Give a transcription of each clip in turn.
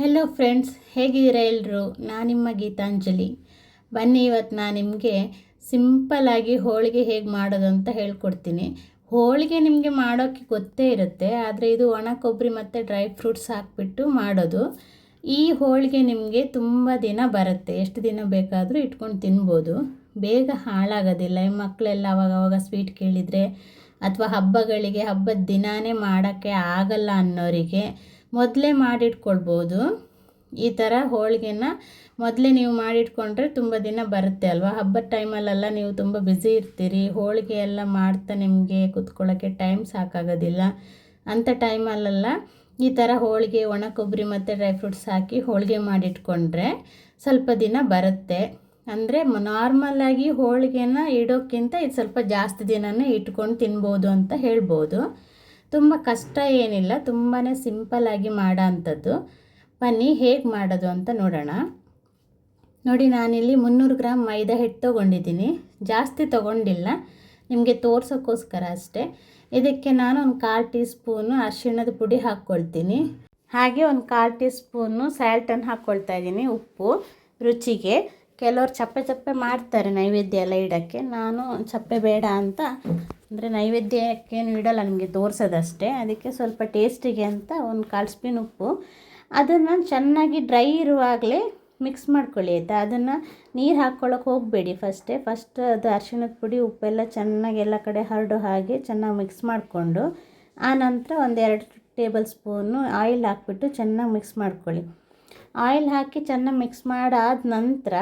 Hello friends ಹೇಗಿದ್ದೀರಾ ಎಲ್ಲರೂ ನಾನು ನಿಮ್ಮ ಗೀತಾಂಜಲಿ. ಬನ್ನಿ ಇವತ್ತು ನಾನು ನಿಮಗೆ ಸಿಂಪಲಾಗಿ ಹೋಳಿಗೆ ಹೇಗೆ ಮಾಡೋದು ಅಂತ ಹೇಳ್ಕೊಡ್ತೀನಿ. ಹೋಳಿಗೆ ನಿಮಗೆ ಮಾಡೋಕ್ಕೆ ಗೊತ್ತೇ ಇರುತ್ತೆ, ಆದರೆ ಇದು ಒಣ ಕೊಬ್ಬರಿ ಮತ್ತು ಡ್ರೈ ಫ್ರೂಟ್ಸ್ ಹಾಕಿಬಿಟ್ಟು ಮಾಡೋದು. ಈ ಹೋಳಿಗೆ ನಿಮಗೆ ತುಂಬ ದಿನ ಬರುತ್ತೆ, ಎಷ್ಟು ದಿನ ಬೇಕಾದರೂ ಇಟ್ಕೊಂಡು ತಿನ್ಬೋದು. ಬೇಗ ಹಾಳಾಗೋದಿಲ್ಲ, ಈ ಮಕ್ಕಳೆಲ್ಲ ಅವಾಗ ಅವಾಗ ಸ್ವೀಟ್ ಕೇಳಿದರೆ, ಅಥವಾ ಹಬ್ಬಗಳಿಗೆ ಹಬ್ಬದ ದಿನಾನೇ ಮಾಡೋಕ್ಕೆ ಆಗಲ್ಲ ಅನ್ನೋರಿಗೆ ಮೊದಲೇ ಮಾಡಿಟ್ಕೊಳ್ಬೋದು. ಈ ಥರ ಹೋಳಿಗೆನ ಮೊದಲೇ ನೀವು ಮಾಡಿಟ್ಕೊಂಡ್ರೆ ತುಂಬ ದಿನ ಬರುತ್ತೆ ಅಲ್ವಾ? ಹಬ್ಬದ ಟೈಮಲ್ಲೆಲ್ಲ ನೀವು ತುಂಬ ಬ್ಯುಸಿ ಇರ್ತೀರಿ. ಹೋಳಿಗೆ ಎಲ್ಲ ಮಾಡ್ತಾ ನಿಮಗೆ ಕುತ್ಕೊಳ್ಳೋಕ್ಕೆ ಟೈಮ್ ಸಾಕಾಗೋದಿಲ್ಲ. ಅಂಥ ಟೈಮಲ್ಲೆಲ್ಲ ಈ ಥರ ಹೋಳಿಗೆ ಒಣ ಕೊಬ್ಬರಿ ಮತ್ತು ಡ್ರೈ ಫ್ರೂಟ್ಸ್ ಹಾಕಿ ಹೋಳಿಗೆ ಮಾಡಿಟ್ಕೊಂಡ್ರೆ ಸ್ವಲ್ಪ ದಿನ ಬರುತ್ತೆ. ಅಂದರೆ ನಾರ್ಮಲ್ಲಾಗಿ ಹೋಳಿಗೆನ ಇಡೋಕ್ಕಿಂತ ಇದು ಸ್ವಲ್ಪ ಜಾಸ್ತಿ ದಿನನೇ ಇಟ್ಕೊಂಡು ತಿನ್ಬೋದು ಅಂತ ಹೇಳ್ಬೋದು. ತುಂಬ ಕಷ್ಟ ಏನಿಲ್ಲ ತುಂಬಾ ಸಿಂಪಲ್ಲಾಗಿ ಮಾಡೋ ಅಂಥದ್ದು ಬನ್ನಿ, ಹೇಗೆ ಮಾಡೋದು ಅಂತ ನೋಡೋಣ. ನೋಡಿ, ನಾನಿಲ್ಲಿ ಮುನ್ನೂರು ಗ್ರಾಮ್ ಮೈದಾ ಹಿಟ್ಟು ತೊಗೊಂಡಿದ್ದೀನಿ. ಜಾಸ್ತಿ ತೊಗೊಂಡಿಲ್ಲ, ನಿಮಗೆ ತೋರ್ಸೋಕ್ಕೋಸ್ಕರ ಅಷ್ಟೇ. ಇದಕ್ಕೆ ನಾನು ಒಂದು ಕಾಲು ಟೀ ಸ್ಪೂನು ಅರಿಶಿಣದ ಪುಡಿ ಹಾಕ್ಕೊಳ್ತೀನಿ. ಹಾಗೆ ಒಂದು ಕಾಲು ಟೀ ಸ್ಪೂನು ಸ್ಯಾಲ್ಟನ್ನು ಹಾಕ್ಕೊಳ್ತಾ ಇದ್ದೀನಿ, ಉಪ್ಪು, ರುಚಿಗೆ. ಕೆಲವರು ಚಪ್ಪೆ ಚಪ್ಪೆ ಮಾಡ್ತಾರೆ ನೈವೇದ್ಯ ಎಲ್ಲ ಇಡೋಕ್ಕೆ. ನಾನು ಚಪ್ಪೆ ಬೇಡ ಅಂತ ಅಂದರೆ ನೈವೇದ್ಯಕ್ಕೇನು ಇಡಲ್ಲ, ನಿಮಗೆ ತೋರಿಸೋದಷ್ಟೇ ಅದಕ್ಕೆ ಸ್ವಲ್ಪ ಟೇಸ್ಟಿಗೆ ಅಂತ ಒಂದು ಕಾಲು ಸ್ಪೂನ್ ಉಪ್ಪು. ಅದನ್ನು ಚೆನ್ನಾಗಿ ಡ್ರೈ ಇರುವಾಗಲೇ ಮಿಕ್ಸ್ ಮಾಡ್ಕೊಳ್ಳಿ, ಆಯಿತಾ? ಅದನ್ನು ನೀರು ಹಾಕ್ಕೊಳ್ಳೋಕೆ ಹೋಗಬೇಡಿ ಫಸ್ಟೇ ಫಸ್ಟ್ ಅದು ಅರಿಶಿಣದ ಪುಡಿ, ಉಪ್ಪೆಲ್ಲ ಚೆನ್ನಾಗಿ ಎಲ್ಲ ಕಡೆ ಹರಡೋ ಹಾಗೆ ಚೆನ್ನಾಗಿ ಮಿಕ್ಸ್ ಮಾಡಿಕೊಂಡು ಆನಂತರ ಒಂದೆರಡು ಟೇಬಲ್ ಸ್ಪೂನು ಆಯಿಲ್ ಹಾಕ್ಬಿಟ್ಟು ಚೆನ್ನಾಗಿ ಮಿಕ್ಸ್ ಮಾಡ್ಕೊಳ್ಳಿ. ಆಯಿಲ್ ಹಾಕಿ ಚೆನ್ನಾಗಿ ಮಿಕ್ಸ್ ಮಾಡಾದ ನಂತರ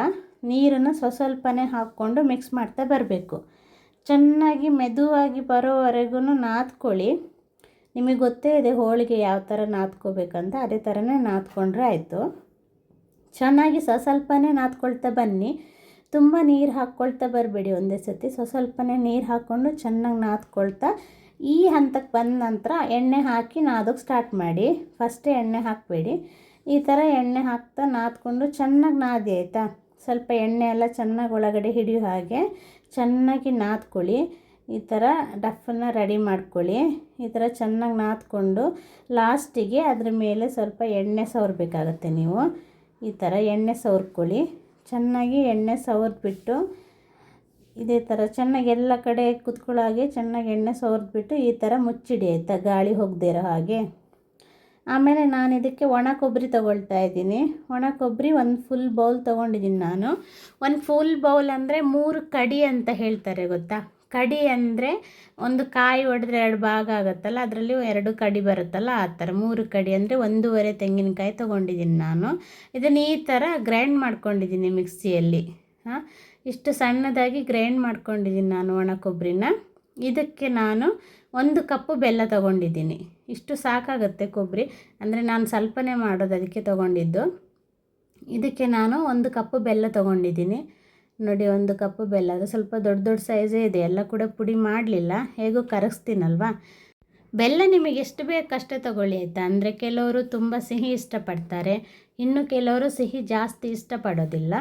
ನೀರನ್ನು ಸ್ವಸ್ವಲ್ಪನೇ ಹಾಕ್ಕೊಂಡು ಮಿಕ್ಸ್ ಮಾಡ್ತಾ ಬರಬೇಕು. ಚೆನ್ನಾಗಿ ಮೆದುವಾಗಿ ಬರೋವರೆಗೂ ನಾದ್ಕೊಳ್ಳಿ. ನಿಮಗೆ ಗೊತ್ತೇ ಇದೆ ಹೋಳಿಗೆ ಯಾವ ಥರ ನಾದ್ಕೋಬೇಕಂತ, ಅದೇ ಥರನೇ ನಾದ್ಕೊಂಡ್ರೆ ಆಯಿತು. ಚೆನ್ನಾಗಿ ಸ್ವ ಸ್ವಲ್ಪನೇ ನಾದ್ಕೊಳ್ತಾ ಬನ್ನಿ. ತುಂಬ ನೀರು ಹಾಕ್ಕೊಳ್ತಾ ಬರಬೇಡಿ ಒಂದೇ ಸತಿ ಸ್ವ ಸ್ವಲ್ಪನೇ ನೀರು ಹಾಕ್ಕೊಂಡು ಚೆನ್ನಾಗಿ ನಾದ್ಕೊಳ್ತಾ, ಈ ಹಂತಕ್ಕೆ ಬಂದ ನಂತರ ಎಣ್ಣೆ ಹಾಕಿ ನಾದೋಕ್ಕೆ ಸ್ಟಾರ್ಟ್ ಮಾಡಿ. ಫಸ್ಟೇ ಎಣ್ಣೆ ಹಾಕಬೇಡಿ. ಈ ಥರ ಎಣ್ಣೆ ಹಾಕ್ತಾ ನಾದ್ಕೊಂಡು ಚೆನ್ನಾಗಿ ನಾದಿ, ಆಯಿತಾ? ಸ್ವಲ್ಪ ಎಣ್ಣೆ ಎಲ್ಲ ಚೆನ್ನಾಗಿ ಒಳಗಡೆ ಹಿಡಿಯೋ ಹಾಗೆ. ಚೆನ್ನಾಗಿ ನಾದ್ಕೊಳ್ಳಿ. ಈ ಥರ ಡಫನ್ನ ರೆಡಿ ಮಾಡ್ಕೊಳ್ಳಿ. ಈ ಥರ ಚೆನ್ನಾಗಿ ನಾದ್ಕೊಂಡು ಲಾಸ್ಟಿಗೆ ಅದ್ರ ಮೇಲೆ ಸ್ವಲ್ಪ ಎಣ್ಣೆ ಸವರಬೇಕಾಗತ್ತೆ ನೀವು. ಈ ಥರ ಎಣ್ಣೆ ಸವರ್ಕೊಳ್ಳಿ. ಚೆನ್ನಾಗಿ ಎಣ್ಣೆ ಸವರ್ದ್ಬಿಟ್ಟು ಇದೇ ಥರ ಚೆನ್ನಾಗಿ ಎಲ್ಲ ಕಡೆ ಕುತ್ಕೊಳ್ಳೋ ಹಾಗೆ ಚೆನ್ನಾಗಿ ಎಣ್ಣೆ ಸವರ್ದ್ಬಿಟ್ಟು ಈ ಥರ ಮುಚ್ಚಿಡಿ ಆಯಿತಾ ಗಾಳಿ ಹೋಗದೇ ಇರೋ ಹಾಗೆ. ಆಮೇಲೆ ನಾನು ಇದಕ್ಕೆ ಒಣ ಕೊಬ್ಬರಿ ತೊಗೊಳ್ತಾ ಇದ್ದೀನಿ. ಒಣ ಕೊಬ್ಬರಿ ಒಂದು ಫುಲ್ ಬೌಲ್ ತೊಗೊಂಡಿದ್ದೀನಿ ನಾನು. ಒಂದು ಫುಲ್ ಬೌಲ್ ಅಂದರೆ ಮೂರು ಕಡಿ ಅಂತ ಹೇಳ್ತಾರೆ ಗೊತ್ತಾ? ಕಡಿ ಅಂದರೆ ಒಂದು ಕಾಯಿ ಹೊಡೆದ್ರೆ ಎರಡು ಭಾಗ ಆಗುತ್ತಲ್ಲ, ಅದರಲ್ಲಿ ಎರಡು ಕಡಿ ಬರುತ್ತಲ್ಲ, ಆ ಥರ ಮೂರು ಕಡಿ ಅಂದರೆ ಒಂದೂವರೆ ತೆಂಗಿನಕಾಯಿ ತೊಗೊಂಡಿದ್ದೀನಿ ನಾನು. ಇದನ್ನು ಈ ಥರ ಗ್ರೈಂಡ್ ಮಾಡ್ಕೊಂಡಿದ್ದೀನಿ ಮಿಕ್ಸಿಯಲ್ಲಿ. ಹಾಂ, ಇಷ್ಟು ಸಣ್ಣದಾಗಿ ಗ್ರೈಂಡ್ ಮಾಡ್ಕೊಂಡಿದ್ದೀನಿ ನಾನು ಒಣ ಕೊಬ್ಬರಿನ. ಇದಕ್ಕೆ ನಾನು ಒಂದು ಕಪ್ಪು ಬೆಲ್ಲ ತಗೊಂಡಿದ್ದೀನಿ. ಇಷ್ಟು ಸಾಕಾಗುತ್ತೆ ಕೊಬ್ಬರಿ. ಅಂದರೆ ನಾನು ಸ್ವಲ್ಪನೇ ಮಾಡೋದು ಅದಕ್ಕೆ ತಗೊಂಡಿದ್ದು. ಇದಕ್ಕೆ ನಾನು ಒಂದು ಕಪ್ಪು ಬೆಲ್ಲ ತಗೊಂಡಿದ್ದೀನಿ. ನೋಡಿ, ಒಂದು ಕಪ್ಪು ಬೆಲ್ಲ. ಅದು ಸ್ವಲ್ಪ ದೊಡ್ಡ ದೊಡ್ಡ ಸೈಜೇ ಇದೆ. ಎಲ್ಲ ಕೂಡ ಪುಡಿ ಮಾಡಲಿಲ್ಲ. ಹೇಗೂ ಕರಗಿಸ್ತೀನಲ್ವಾ ಬೆಲ್ಲ ನಿಮಗೆ ಎಷ್ಟು ಬೇಕಷ್ಟೇ ತಗೊಳ್ಳಿ ಆಯಿತಾ? ಅಂದರೆ ಕೆಲವರು ತುಂಬ ಸಿಹಿ ಇಷ್ಟಪಡ್ತಾರೆ. ಇನ್ನು ಕೆಲವರು ಸಿಹಿ ಜಾಸ್ತಿ ಇಷ್ಟಪಡೋದಿಲ್ಲ.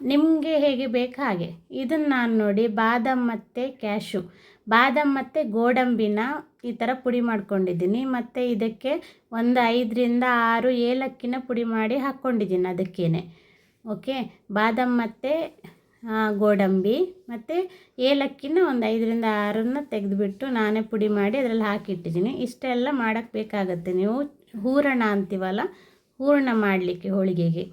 ನಿಮಗೆ ಹೇಗೆ ಬೇಕು ಹಾಗೆ. ಇದನ್ನು ನಾನು ನೋಡಿ, ಬಾದಾಮ್ ಮತ್ತು ಕ್ಯಾಶು ಬಾದಾಮ್ ಮತ್ತು ಗೋಡಂಬಿನ ಈ ಥರ ಪುಡಿ ಮಾಡ್ಕೊಂಡಿದ್ದೀನಿ. ಮತ್ತು ಇದಕ್ಕೆ ಒಂದು ಐದರಿಂದ ಆರು ಏಲಕ್ಕಿನ ಪುಡಿ ಮಾಡಿ ಹಾಕ್ಕೊಂಡಿದ್ದೀನಿ ಅದಕ್ಕೇ ಓಕೆ ಬಾದಾಮ್ ಮತ್ತು ಗೋಡಂಬಿ ಮತ್ತು ಏಲಕ್ಕಿನ ಒಂದು ಐದರಿಂದ ಆರನ್ನು ತೆಗೆದುಬಿಟ್ಟು ನಾನೇ ಪುಡಿ ಮಾಡಿ ಅದರಲ್ಲಿ ಹಾಕಿಟ್ಟಿದ್ದೀನಿ. ಇಷ್ಟೆಲ್ಲ ಮಾಡೋಕ್ಕೆ ಬೇಕಾಗುತ್ತೆ ನೀವು. ಹೂರಣ ಅಂತೀವಲ್ಲ, ಹೂರಣ ಮಾಡಲಿಕ್ಕೆ ಹೋಳಿಗೆಗೆ.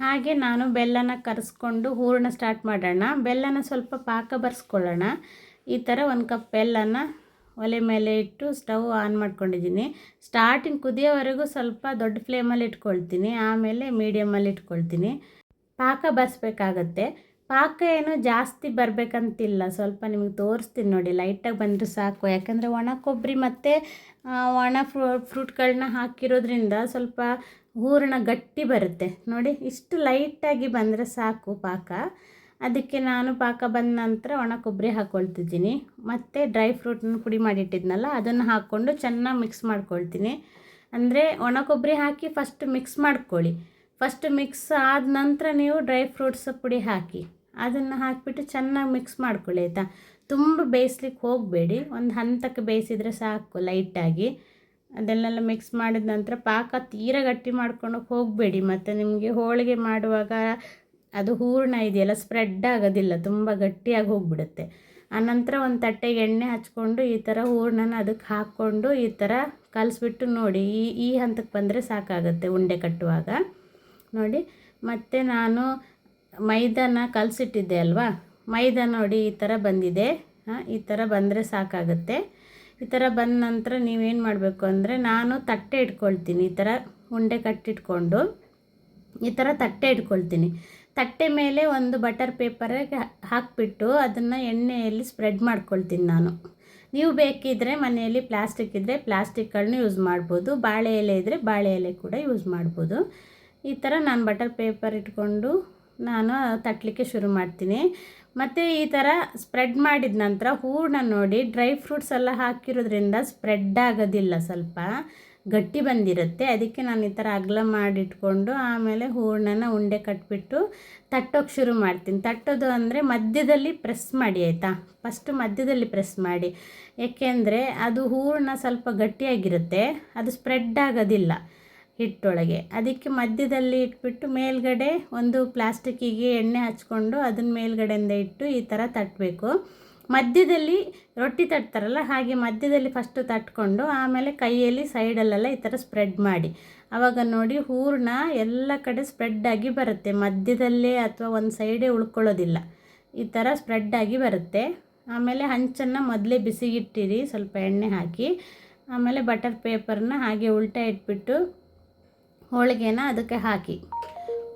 ಹಾಗೆ ನಾನು ಬೆಲ್ಲನ ಕರೆಸ್ಕೊಂಡು ಹೂರಣ ಸ್ಟಾರ್ಟ್ ಮಾಡೋಣ. ಬೆಲ್ಲನ ಸ್ವಲ್ಪ ಪಾಕ ಬರ್ಸ್ಕೊಳ್ಳೋಣ. ಈ ಥರ ಒಂದು ಕಪ್ ಬೆಲ್ಲನ ಒಲೆ ಮೇಲೆ ಇಟ್ಟು ಸ್ಟವ್ ಆನ್ ಮಾಡ್ಕೊಂಡಿದ್ದೀನಿ. ಸ್ಟಾರ್ಟಿಂಗ್ ಕುದಿಯೋವರೆಗೂ ಸ್ವಲ್ಪ ದೊಡ್ಡ ಫ್ಲೇಮಲ್ಲಿ ಇಟ್ಕೊಳ್ತೀನಿ. ಆಮೇಲೆ ಮೀಡಿಯಮಲ್ಲಿ ಇಟ್ಕೊಳ್ತೀನಿ. ಪಾಕ ಬಸ್ಬೇಕಾಗತ್ತೆ. ಪಾಕ ಏನು ಜಾಸ್ತಿ ಬರಬೇಕಂತಿಲ್ಲ. ಸ್ವಲ್ಪ ನಿಮಗೆ ತೋರಿಸ್ತೀನಿ ನೋಡಿ. ಲೈಟಾಗಿ ಬಂದರೆ ಸಾಕು. ಯಾಕಂದರೆ ಒಣ ಕೊಬ್ಬರಿ ಮತ್ತು ಒಣ ಫ್ರೂ, ಫ್ರೂಟ್ಗಳನ್ನ ಹಾಕಿರೋದ್ರಿಂದ ಸ್ವಲ್ಪ ಹೂರಣ ಗಟ್ಟಿ ಬರುತ್ತೆ. ನೋಡಿ, ಇಷ್ಟು ಲೈಟಾಗಿ ಬಂದರೆ ಸಾಕು ಪಾಕ. ಅದಕ್ಕೆ ನಾನು ಪಾಕ ಬಂದ ನಂತರ ಒಣ ಕೊಬ್ಬರಿ ಹಾಕ್ಕೊಳ್ತಿದ್ದೀನಿ ಮತ್ತು ಡ್ರೈ ಫ್ರೂಟ್ನ ಪುಡಿ ಮಾಡಿಟ್ಟಿದ್ನಲ್ಲ, ಅದನ್ನು ಹಾಕ್ಕೊಂಡು ಚೆನ್ನಾಗಿ ಮಿಕ್ಸ್ ಮಾಡ್ಕೊಳ್ತೀನಿ. ಅಂದರೆ ಒಣ ಕೊಬ್ಬರಿ ಹಾಕಿ ಫಸ್ಟ್ ಮಿಕ್ಸ್ ಮಾಡ್ಕೊಳ್ಳಿ. ಫಸ್ಟ್ ಮಿಕ್ಸ್ ಆದ ನಂತರ ನೀವು ಡ್ರೈ ಫ್ರೂಟ್ಸ್ ಪುಡಿ ಹಾಕಿ, ಅದನ್ನು ಹಾಕಿಬಿಟ್ಟು ಚೆನ್ನಾಗಿ ಮಿಕ್ಸ್ ಮಾಡ್ಕೊಳ್ಳಿ, ಆಯಿತಾ? ತುಂಬ ಬೇಯಿಸ್ಲಿಕ್ಕೆ ಹೋಗಬೇಡಿ. ಒಂದು ಹಂತಕ್ಕೆ ಬೇಯಿಸಿದರೆ ಸಾಕು ಲೈಟಾಗಿ. ಅದನ್ನೆಲ್ಲ ಮಿಕ್ಸ್ ಮಾಡಿದ ನಂತರ ಪಾಕ ತೀರ ಗಟ್ಟಿ ಮಾಡ್ಕೊಂಡು ಹೋಗಬೇಡಿ. ಮತ್ತು ನಿಮಗೆ ಹೋಳಿಗೆ ಮಾಡುವಾಗ ಅದು ಹೂರಣ ಇದೆಯಲ್ಲ ಸ್ಪ್ರೆಡ್ ಆಗೋದಿಲ್ಲ, ತುಂಬ ಗಟ್ಟಿಯಾಗಿ ಹೋಗಿಬಿಡುತ್ತೆ. ಆನಂತರ ಒಂದು ತಟ್ಟೆಗೆ ಎಣ್ಣೆ ಹಚ್ಕೊಂಡು ಈ ಥರ ಹೂರ್ಣನ ಅದಕ್ಕೆ ಹಾಕ್ಕೊಂಡು ಈ ಥರ ಕಲಿಸ್ಬಿಟ್ಟು ನೋಡಿ, ಈ ಈ ಹಂತಕ್ಕೆ ಬಂದರೆ ಸಾಕಾಗುತ್ತೆ ಉಂಡೆ ಕಟ್ಟುವಾಗ. ನೋಡಿ, ಮತ್ತು ನಾನು ಮೈದಾನ ಕಲಸಿಟ್ಟಿದ್ದೆ ಅಲ್ವಾ? ಮೈದಾ ನೋಡಿ ಈ ಥರ ಬಂದಿದೆ. ಹಾಂ, ಈ ಥರ ಬಂದರೆ ಸಾಕಾಗುತ್ತೆ. ಈ ಥರ ಬಂದ ನಂತರ ನೀವೇನು ಮಾಡಬೇಕು ಅಂದರೆ, ನಾನು ತಟ್ಟೆ ಇಟ್ಕೊಳ್ತೀನಿ, ಈ ಥರ ಉಂಡೆ ಕಟ್ಟಿಟ್ಕೊಂಡು. ಈ ಥರ ತಟ್ಟೆ ಇಟ್ಕೊಳ್ತೀನಿ. ತಟ್ಟೆ ಮೇಲೆ ಒಂದು ಬಟರ್ ಪೇಪರಿಗೆ ಹಾಕಿಬಿಟ್ಟು ಅದನ್ನು ಎಣ್ಣೆಯಲ್ಲಿ ಸ್ಪ್ರೆಡ್ ಮಾಡ್ಕೊಳ್ತೀನಿ ನಾನು. ನೀವು ಬೇಕಿದ್ದರೆ ಮನೆಯಲ್ಲಿ ಪ್ಲಾಸ್ಟಿಕ್ ಇದ್ದರೆ ಪ್ಲಾಸ್ಟಿಕ್ಗಳನ್ನ ಯೂಸ್ ಮಾಡ್ಬೋದು. ಬಾಳೆ ಎಲೆ ಇದ್ದರೆ ಬಾಳೆ ಎಲೆ ಕೂಡ ಯೂಸ್ ಮಾಡ್ಬೋದು. ಈ ಥರ ನಾನು ಬಟರ್ ಪೇಪರ್ ಇಟ್ಕೊಂಡು ನಾನು ತಟ್ಟಲಿಕ್ಕೆ ಶುರು ಮಾಡ್ತೀನಿ. ಮತ್ತು ಈ ಥರ ಸ್ಪ್ರೆಡ್ ಮಾಡಿದ ನಂತರ ಹೂರಣ ನೋಡಿ ಡ್ರೈ ಫ್ರೂಟ್ಸ್ ಎಲ್ಲ ಹಾಕಿರೋದ್ರಿಂದ ಸ್ಪ್ರೆಡ್ ಆಗೋದಿಲ್ಲ ಸ್ವಲ್ಪ. ಗಟ್ಟಿ ಬಂದಿರುತ್ತೆ. ಅದಕ್ಕೆ ನಾನು ಈ ಥರ ಅಗಲ ಮಾಡಿಟ್ಕೊಂಡು ಆಮೇಲೆ ಹೂರ್ಣನ ಉಂಡೆ ಕಟ್ಬಿಟ್ಟು ತಟ್ಟೋಕೆ ಶುರು ಮಾಡ್ತೀನಿ. ತಟ್ಟೋದು ಅಂದರೆ ಮಧ್ಯದಲ್ಲಿ ಪ್ರೆಸ್ ಮಾಡಿ ಆಯಿತಾ? ಫಸ್ಟು ಮಧ್ಯದಲ್ಲಿ ಪ್ರೆಸ್ ಮಾಡಿ. ಏಕೆಂದರೆ ಅದು ಹೂರ್ಣ ಸ್ವಲ್ಪ ಗಟ್ಟಿಯಾಗಿರುತ್ತೆ. ಅದು ಸ್ಪ್ರೆಡ್ ಆಗೋದಿಲ್ಲ ಹಿಟ್ಟೊಳಗೆ. ಅದಕ್ಕೆ ಮಧ್ಯದಲ್ಲಿ ಇಟ್ಬಿಟ್ಟು ಮೇಲ್ಗಡೆ ಒಂದು ಪ್ಲಾಸ್ಟಿಕ್ಕಿಗೆ ಎಣ್ಣೆ ಹಚ್ಕೊಂಡು ಅದನ್ನ ಮೇಲ್ಗಡೆಯಿಂದ ಇಟ್ಟು ಈ ಥರ ತಟ್ಟಬೇಕು. ಮಧ್ಯದಲ್ಲಿ ರೊಟ್ಟಿ ತಟ್ತಾರಲ್ಲ, ಹಾಗೆ ಮಧ್ಯದಲ್ಲಿ ಫಸ್ಟು ತಟ್ಕೊಂಡು ಆಮೇಲೆ ಕೈಯಲ್ಲಿ ಸೈಡಲ್ಲೆಲ್ಲ ಈ ಥರ ಸ್ಪ್ರೆಡ್ ಮಾಡಿ. ಆವಾಗ ನೋಡಿ ಹೂರಣ ಎಲ್ಲ ಕಡೆ ಸ್ಪ್ರೆಡ್ ಆಗಿ ಬರುತ್ತೆ. ಮಧ್ಯದಲ್ಲೇ ಅಥವಾ ಒಂದು ಸೈಡೇ ಉಳ್ಕೊಳ್ಳೋದಿಲ್ಲ. ಈ ಥರ ಸ್ಪ್ರೆಡ್ ಆಗಿ ಬರುತ್ತೆ. ಆಮೇಲೆ ಹಂಚನ್ನು ಮೊದಲೇ ಬಿಸಿಗಿಟ್ಟಿರಿ, ಸ್ವಲ್ಪ ಎಣ್ಣೆ ಹಾಕಿ. ಆಮೇಲೆ ಬಟರ್ ಪೇಪರ್ನ ಹಾಗೆ ಉಲ್ಟಾ ಇಟ್ಬಿಟ್ಟು ಹೋಳಿಗೆನ ಅದಕ್ಕೆ ಹಾಕಿ.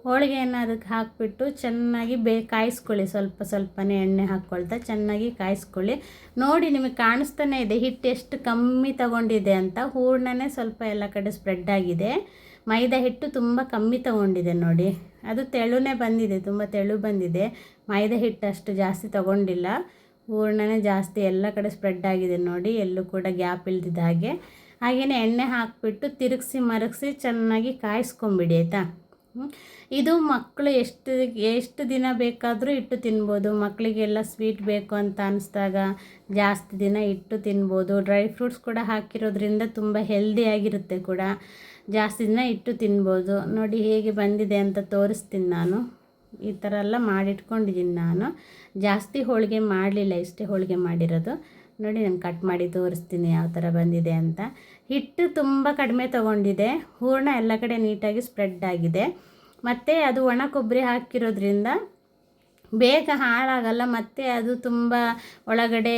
ಹೋಳಿಗೆಯನ್ನು ಅದಕ್ಕೆ ಹಾಕಿಬಿಟ್ಟು ಚೆನ್ನಾಗಿ ಬೇ ಕಾಯಿಸ್ಕೊಳ್ಳಿ. ಸ್ವಲ್ಪ ಸ್ವಲ್ಪನೇ ಎಣ್ಣೆ ಹಾಕ್ಕೊಳ್ತಾ ಚೆನ್ನಾಗಿ ಕಾಯಿಸ್ಕೊಳ್ಳಿ. ನೋಡಿ ನಿಮಗೆ ಕಾಣಿಸ್ತಾನೆ ಇದೆ, ಹಿಟ್ಟು ಎಷ್ಟು ಕಮ್ಮಿ ತಗೊಂಡಿದೆ ಅಂತ. ಹೂರ್ಣನೇ ಸ್ವಲ್ಪ ಎಲ್ಲ ಕಡೆ ಸ್ಪ್ರೆಡ್ ಆಗಿದೆ. ಮೈದಾ ಹಿಟ್ಟು ತುಂಬ ಕಮ್ಮಿ ತಗೊಂಡಿದೆ ನೋಡಿ. ಅದು ತೆಳುನೇ ಬಂದಿದೆ, ತುಂಬ ತೆಳು ಬಂದಿದೆ. ಮೈದಾ ಹಿಟ್ಟು ಅಷ್ಟು ಜಾಸ್ತಿ ತಗೊಂಡಿಲ್ಲ. ಹೂರ್ಣನೇ ಜಾಸ್ತಿ ಎಲ್ಲ ಕಡೆ ಸ್ಪ್ರೆಡ್ ಆಗಿದೆ ನೋಡಿ, ಎಲ್ಲೂ ಕೂಡ ಗ್ಯಾಪ್ ಇಲ್ದಿದ್ದ ಹಾಗೆ. ಹಾಗೆಯೇ ಎಣ್ಣೆ ಹಾಕಿಬಿಟ್ಟು ತಿರುಗಿಸಿ ಮರಗಿಸಿ ಚೆನ್ನಾಗಿ ಕಾಯಿಸ್ಕೊಂಬಿಡಿ, ಆಯಿತಾ? ಇದು ಮಕ್ಕಳು ಎಷ್ಟು ಎಷ್ಟು ದಿನ ಬೇಕಾದರೂ ಇಟ್ಟು ತಿನ್ಬೋದು. ಮಕ್ಕಳಿಗೆಲ್ಲ ಸ್ವೀಟ್ ಬೇಕು ಅಂತ ಅನಿಸ್ದಾಗ ಜಾಸ್ತಿ ದಿನ ಇಟ್ಟು ತಿನ್ಬೋದು. ಡ್ರೈ ಫ್ರೂಟ್ಸ್ ಕೂಡ ಹಾಕಿರೋದ್ರಿಂದ ತುಂಬ ಹೆಲ್ದಿಯಾಗಿರುತ್ತೆ ಕೂಡ. ಜಾಸ್ತಿ ದಿನ ಇಟ್ಟು ತಿನ್ಬೋದು. ನೋಡಿ ಹೇಗೆ ಬಂದಿದೆ ಅಂತ ತೋರಿಸ್ತೀನಿ ನಾನು. ಈ ಥರ ಎಲ್ಲ ಮಾಡಿಟ್ಕೊಂಡಿದ್ದೀನಿ ನಾನು. ಜಾಸ್ತಿ ಹೋಳಿಗೆ ಮಾಡಲಿಲ್ಲ ಇಷ್ಟೇ ಹೋಳಿಗೆ ಮಾಡಿರೋದು. ನೋಡಿ ನಾನು ಕಟ್ ಮಾಡಿ ತೋರಿಸ್ತೀನಿ ಯಾವ ಥರ ಬಂದಿದೆ ಅಂತ. ಹಿಟ್ಟು ತುಂಬ ಕಡಿಮೆ ತೊಗೊಂಡಿದೆ. ಹೂರ್ಣ ಎಲ್ಲ ಕಡೆ ನೀಟಾಗಿ ಸ್ಪ್ರೆಡ್ ಆಗಿದೆ. ಮತ್ತು ಅದು ಒಣ ಕೊಬ್ಬರಿ ಹಾಕಿರೋದ್ರಿಂದ ಬೇಗ ಹಾಳಾಗಲ್ಲ. ಮತ್ತು ಅದು ತುಂಬ ಒಳಗಡೆ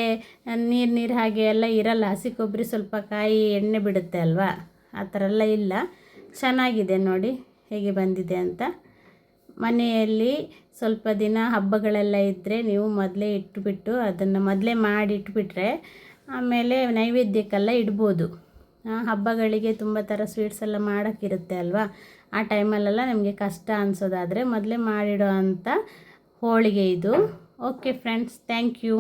ನೀರು ನೀರು ಹಾಗೆ ಎಲ್ಲ ಇರಲ್ಲ. ಹಸಿ ಕೊಬ್ಬರಿ ಸ್ವಲ್ಪ ಕಾಯಿ ಎಣ್ಣೆ ಬಿಡುತ್ತೆ ಅಲ್ವಾ? ಆ ಥರ ಎಲ್ಲ ಇಲ್ಲ. ಚೆನ್ನಾಗಿದೆ ನೋಡಿ ಹೇಗೆ ಬಂದಿದೆ ಅಂತ. ಮನೆಯಲ್ಲಿ ಸ್ವಲ್ಪ ದಿನ ಹಬ್ಬಗಳೆಲ್ಲ ಇದ್ದರೆ ನೀವು ಮೊದಲೇ ಇಟ್ಬಿಟ್ಟು ಅದನ್ನು ಮೊದಲೇ ಮಾಡಿ ಇಟ್ಬಿಟ್ರೆ ಆಮೇಲೆ ನೈವೇದ್ಯಕ್ಕೆಲ್ಲ ಇಡ್ಬೋದು. ಹಬ್ಬಗಳಿಗೆ ತುಂಬ ಥರ ಸ್ವೀಟ್ಸ್ ಎಲ್ಲ ಮಾಡೋಕ್ಕಿರುತ್ತೆ ಅಲ್ವಾ? ಆ ಟೈಮಲ್ಲೆಲ್ಲ ನಮಗೆ ಕಷ್ಟ ಅನಿಸೋದಾದರೆ ಮೊದಲೇ ಮಾಡಿಡೋ ಅಂಥ ಹೋಳಿಗೆ ಇದು. Okay friends thank you